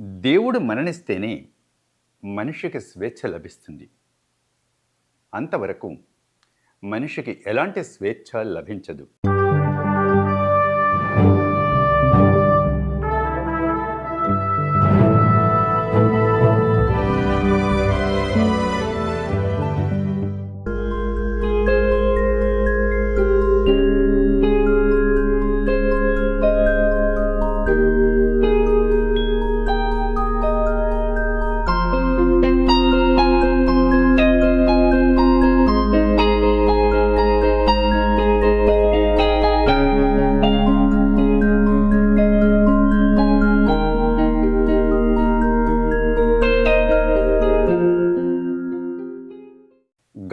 దేవుడు మరణిస్తేనే మనిషికి స్వేచ్ఛ లభిస్తుంది. అంతవరకు మనిషికి ఎలాంటి స్వేచ్ఛ లభించదు.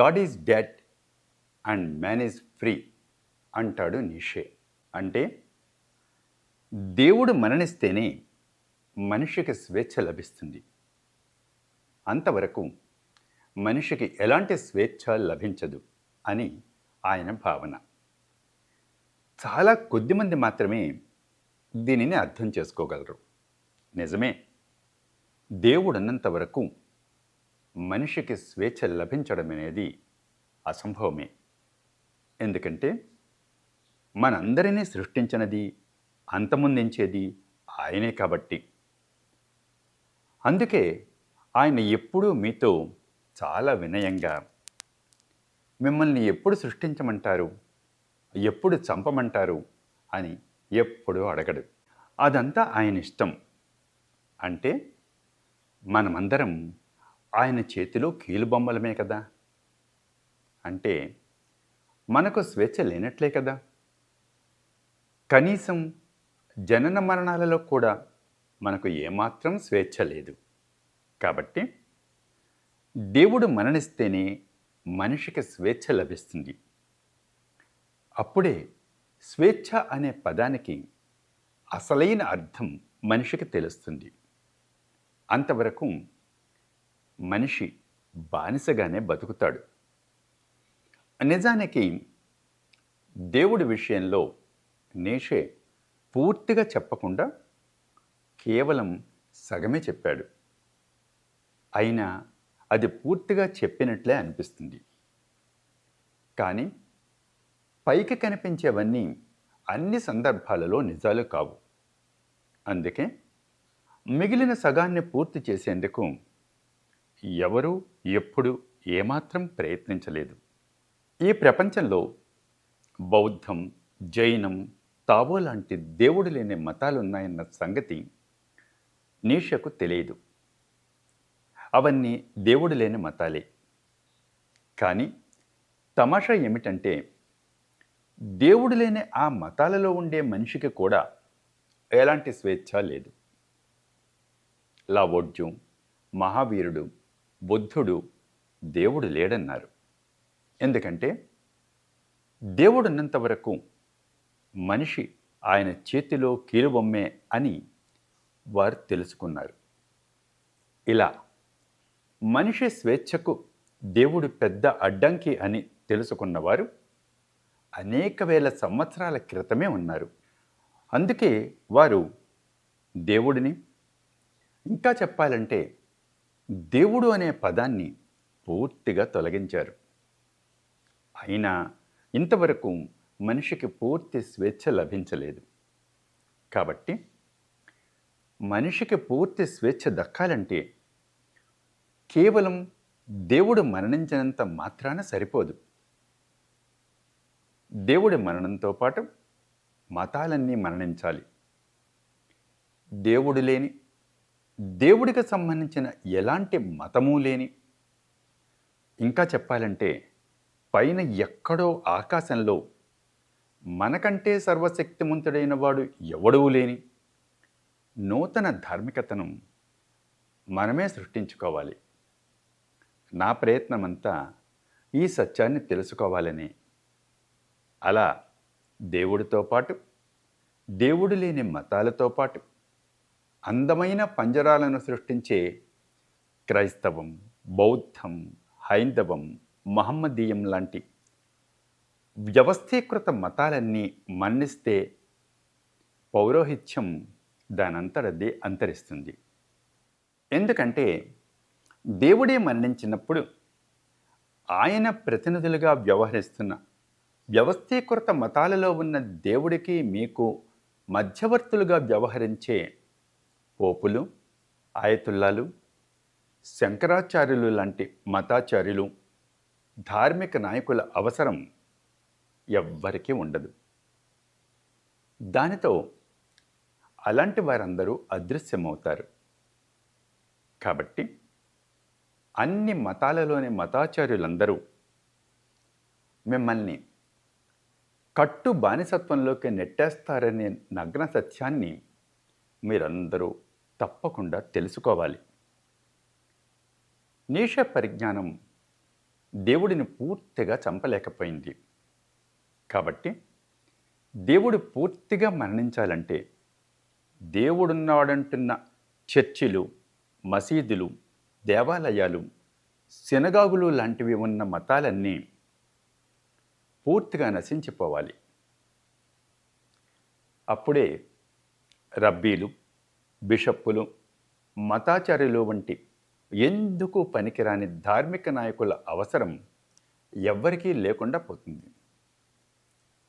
God is dead and man is free అంటాడు నిషే. అంటే దేవుడు మరణిస్తేనే మనిషికి స్వేచ్ఛ లభిస్తుంది. అంతవరకు మనిషికి ఎలాంటి స్వేచ్ఛ లభించదు అని ఆయన భావన. చాలా కొద్దిమంది మాత్రమే దీనిని అర్థం చేసుకోగలరు. నిజమే దేవుడు అన్నంత వరకు మనిషికి స్వేచ్ఛ లభించడం అనేది అసంభవమే. ఎందుకంటే మనందరినీ సృష్టించినది అంతముందించేది ఆయనే కాబట్టి. అందుకే ఆయన ఎప్పుడూ మీతో చాలా వినయంగా మిమ్మల్ని ఎప్పుడు సృష్టించమంటారు? ఎప్పుడు చంపమంటారు? అని ఎప్పుడూ అడగడు. అదంతా ఆయన ఇష్టం. అంటే మనమందరం ఆయన చేతిలో కీలుబొమ్మలమే కదా? అంటే మనకు స్వేచ్ఛ లేనట్లే కదా? కనీసం జనన మరణాలలో కూడా మనకు ఏమాత్రం స్వేచ్ఛ లేదు. కాబట్టి దేవుడు మరణిస్తేనే మనిషికి స్వేచ్ఛ లభిస్తుంది. అప్పుడే స్వేచ్ఛ అనే పదానికి అసలైన అర్థం మనిషికి తెలుస్తుంది. అంతవరకు మనిషి బానిసగానే బతుకుతాడు. నిజానికి దేవుడి విషయంలో నేషే పూర్తిగా చెప్పకుండా కేవలం సగమే చెప్పాడు. అయినా అది పూర్తిగా చెప్పినట్లే అనిపిస్తుంది. కానీ పైకి కనిపించేవన్నీ అన్ని సందర్భాలలో నిజాలు కావు. అందుకే మిగిలిన సగాన్ని పూర్తి చేసేందుకు ఎవరూ ఎప్పుడు ఏమాత్రం ప్రయత్నించలేదు. ఈ ప్రపంచంలో బౌద్ధం జైనం తావో లాంటి దేవుడు లేని మతాలున్నాయన్న సంగతి నీషకు తెలియదు. అవన్నీ దేవుడు లేని మతాలే. కానీ తమాషా ఏమిటంటే దేవుడు లేని ఆ మతాలలో ఉండే మనిషికి కూడా ఎలాంటి స్వేచ్ఛ లేదు. లావోడ్జు మహావీరుడు బుద్ధుడు దేవుడు లేడన్నారు. ఎందుకంటే దేవుడున్నంత వరకు మనిషి ఆయన చేతిలో కీలుబొమ్మే అని వారు తెలుసుకున్నారు. ఇలా మనిషి స్వేచ్ఛకు దేవుడు పెద్ద అడ్డంకి అని తెలుసుకున్నవారు అనేక వేల సంవత్సరాల క్రితమే ఉన్నారు. అందుకే వారు దేవుడిని ఇంకా చెప్పాలంటే దేవుడు అనే పదాన్ని పూర్తిగా తొలగించారు. అయినా ఇంతవరకు మనిషికి పూర్తి స్వేచ్ఛ లభించలేదు. కాబట్టి మనిషికి పూర్తి స్వేచ్ఛ దక్కాలంటే కేవలం దేవుడు మరణించినంత మాత్రాన సరిపోదు. దేవుడి మరణంతో పాటు మతాలన్నీ మరణించాలి. దేవుడు లేని దేవుడికి సంబంధించిన ఎలాంటి మతము లేని ఇంకా చెప్పాలంటే పైన ఎక్కడో ఆకాశంలో మనకంటే సర్వశక్తిమంతుడైన వాడు ఎవడూ లేని నూతన ధార్మికతను మనమే సృష్టించుకోవాలి. నా ప్రయత్నమంతా ఈ సత్యాన్ని తెలుసుకోవాలని. అలా దేవుడితో పాటు దేవుడు లేని మతాలతో పాటు అందమైన పంజరాలను సృష్టించే క్రైస్తవం బౌద్ధం హైందవం మహమ్మదీయం లాంటి వ్యవస్థీకృత మతాలన్నీ మన్నిస్తే పౌరోహిత్యం దానంతటదే అంతరిస్తుంది. ఎందుకంటే దేవుడే మన్నించినప్పుడు ఆయన ప్రతినిధులుగా వ్యవహరిస్తున్న వ్యవస్థీకృత మతాలలో ఉన్న దేవుడికి మీకు మధ్యవర్తులుగా వ్యవహరించే పోపులు ఆయతుల్లాలు శంకరాచార్యులు లాంటి మతాచార్యులు ధార్మిక నాయకుల అవసరం ఎవ్వరికీ ఉండదు. దానితో అలాంటి వారందరూ అదృశ్యమవుతారు. కాబట్టి అన్ని మతాలలోని మతాచార్యులందరూ మిమ్మల్ని కట్టు బానిసత్వంలోకి నెట్టేస్తారనే నగ్న సత్యాన్ని మీరందరూ తప్పకుండా తెలుసుకోవాలి. నీష పరిజ్ఞానం దేవుడిని పూర్తిగా చంపలేకపోయింది. కాబట్టి దేవుడు పూర్తిగా మరణించాలంటే దేవుడున్నాడంటున్న చర్చిలు మసీదులు దేవాలయాలు శనగాగులు లాంటివి ఉన్న మతాలన్నీ పూర్తిగా నశించిపోవాలి. అప్పుడే రబ్బీలు బిషప్పులు మతాచార్యులు వంటి ఎందుకు పనికిరాని ధార్మిక నాయకుల అవసరం ఎవ్వరికీ లేకుండా పోతుంది.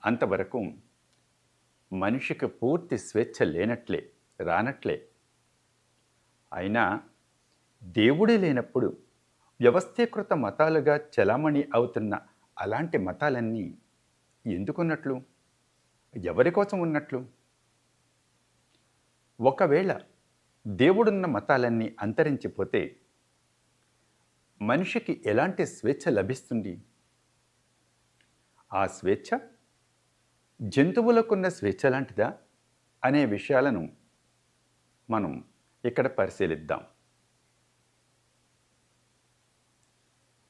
అంతవరకు మనిషికి పూర్తి స్వేచ్ఛ లేనట్లే రానట్లే. అయినా దేవుడే లేనప్పుడు వ్యవస్థీకృత మతాలుగా చలామణి అవుతున్న అలాంటి మతాలన్నీ ఎందుకున్నట్లు? ఎవరి కోసం ఉన్నట్లు? ఒకవేళ దేవుడున్న మతాలన్నీ అంతరించిపోతే మనిషికి ఎలాంటి స్వేచ్ఛ లభిస్తుంది? ఆ స్వేచ్ఛ జంతువులకున్న స్వేచ్ఛ లాంటిదా అనే విషయాలను మనం ఇక్కడ పరిశీలిద్దాం.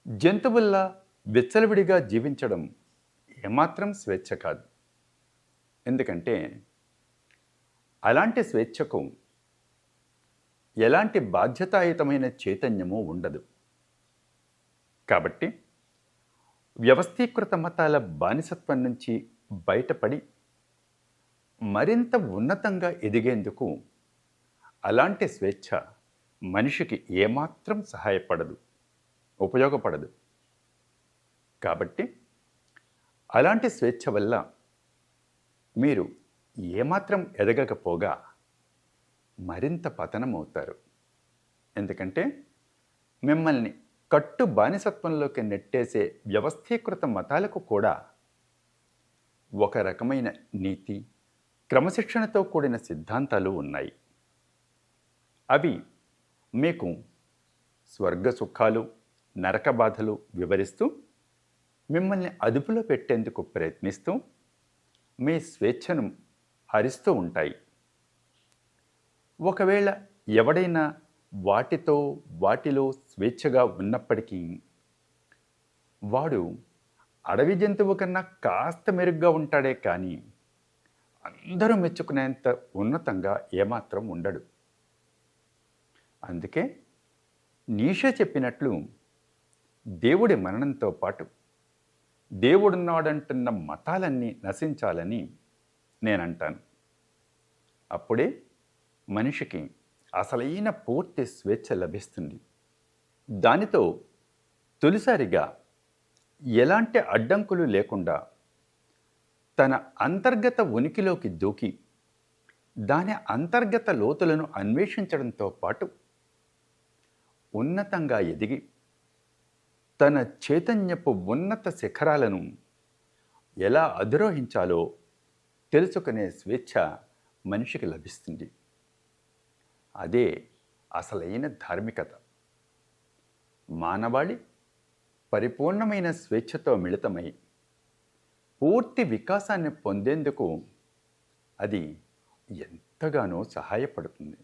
జంతువుల్లా విచ్చలవిడిగా జీవించడం ఏమాత్రం స్వేచ్ఛ కాదు. ఎందుకంటే అలాంటి స్వేచ్ఛకు ఎలాంటి బాధ్యతాయుతమైన చైతన్యము ఉండదు. కాబట్టి వ్యవస్థీకృత మతాల బానిసత్వం నుంచి బయటపడి మరింత ఉన్నతంగా ఎదిగేందుకు అలాంటి స్వేచ్ఛ మనిషికి ఏమాత్రం సహాయపడదు ఉపయోగపడదు. కాబట్టి అలాంటి స్వేచ్ఛ వల్ల మీరు ఏమాత్రం ఎదగకపోగా మరింత పతనమవుతారు. ఎందుకంటే మిమ్మల్ని కట్టు బానిసత్వంలోకి నెట్టేసే వ్యవస్థీకృత మతాలకు కూడా ఒక రకమైన నీతి క్రమశిక్షణతో కూడిన సిద్ధాంతాలు ఉన్నాయి. అవి మీకు స్వర్గ సుఖాలు నరక బాధలు వివరిస్తూ మిమ్మల్ని అదుపులో పెట్టేందుకు ప్రయత్నిస్తూ మీ స్వేచ్ఛను హరిస్తూ ఉంటాయి. ఒకవేళ ఎవడైనా వాటితో వాటిలో స్వేచ్ఛగా ఉన్నప్పటికీ వాడు అడవి జంతువు కన్నా కాస్త మెరుగ్గా ఉంటాడే కానీ అందరూ మెచ్చుకునేంత ఉన్నతంగా ఏమాత్రం ఉండడు. అందుకే నీషే చెప్పినట్లు దేవుడి మరణంతో పాటు దేవుడున్నాడంటున్న మతాలన్నీ నశించాలని నేనంటాను. అప్పుడే మనిషికి అసలైన పూర్తి స్వేచ్ఛ లభిస్తుంది. దానితో తొలిసారిగా ఎలాంటి అడ్డంకులు లేకుండా తన అంతర్గత ఉనికిలోకి దూకి దాని అంతర్గత లోతులను అన్వేషించడంతో పాటు ఉన్నతంగా ఎదిగి తన చైతన్యపు ఉన్నత శిఖరాలను ఎలా అధిరోహించాలో తెలుసుకునే స్వేచ్ఛ మనిషికి లభిస్తుంది. అదే అసలైన ధార్మికత. మానవాళి పరిపూర్ణమైన స్వేచ్ఛతో మిళితమై పూర్తి వికాసాన్ని పొందేందుకు అది ఎంతగానో సహాయపడుతుంది.